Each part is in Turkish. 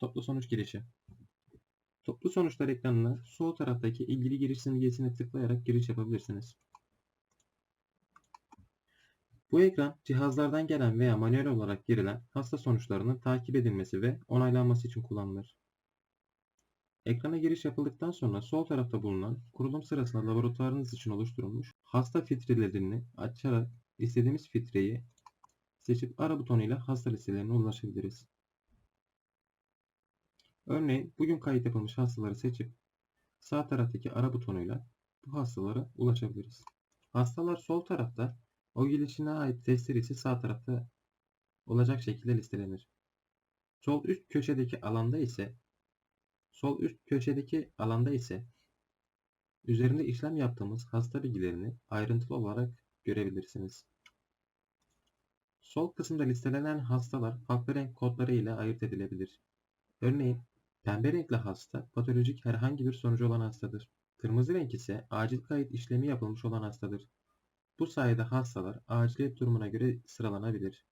Toplu sonuç girişi. Toplu sonuçlar ekranına sol taraftaki ilgili giriş simgesine tıklayarak giriş yapabilirsiniz. Bu ekran cihazlardan gelen veya manuel olarak girilen hasta sonuçlarının takip edilmesi ve onaylanması için kullanılır. Ekrana giriş yapıldıktan sonra sol tarafta bulunan kurulum sırasında laboratuvarınız için oluşturulmuş hasta filtrelerini açarak istediğimiz filtreyi seçip ara butonuyla hasta listelerine ulaşabiliriz. Örneğin bugün kayıt yapılmış hastaları seçip sağ taraftaki ara butonuyla bu hastalara ulaşabiliriz. Hastalar sol tarafta, o gelişine ait testler ise sağ tarafta olacak şekilde listelenir. Sol üst köşedeki alanda ise sol üst köşedeki alanda ise üzerinde işlem yaptığımız hasta bilgilerini ayrıntılı olarak görebilirsiniz. Sol kısımda listelenen hastalar farklı renk kodları ile ayırt edilebilir. Örneğin pembe renkli hasta patolojik herhangi bir sonucu olan hastadır. Kırmızı renk ise acil kayıt işlemi yapılmış olan hastadır. Bu sayede hastalar aciliyet durumuna göre sıralanabilir.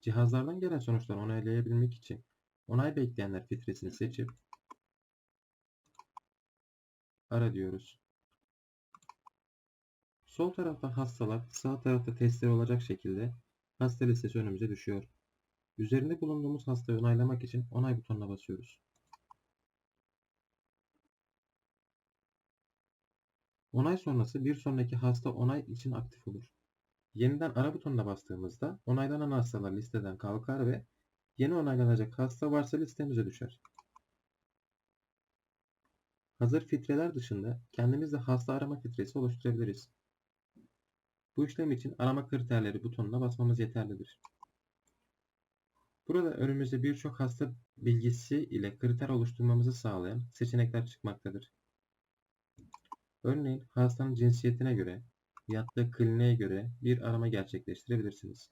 Cihazlardan gelen sonuçları onaylayabilmek için onay bekleyenler filtresini seçip ara diyoruz. Sol tarafta hastalar, sağ tarafta testleri olacak şekilde hasta listesi önümüze düşüyor. Üzerinde bulunduğumuz hastayı onaylamak için onay butonuna basıyoruz. Onay sonrası bir sonraki hasta onay için aktif olur. Yeniden ara butonuna bastığımızda onaylanan hastalar listeden kalkar ve yeni onaylanacak hasta varsa listemize düşer. Hazır filtreler dışında kendimiz de hasta arama filtresi oluşturabiliriz. Bu işlem için arama kriterleri butonuna basmamız yeterlidir. Burada önümüzde birçok hasta bilgisi ile kriter oluşturmamızı sağlayan seçenekler çıkmaktadır. Örneğin hastanın cinsiyetine göre, yattığı kliniğe göre bir arama gerçekleştirebilirsiniz.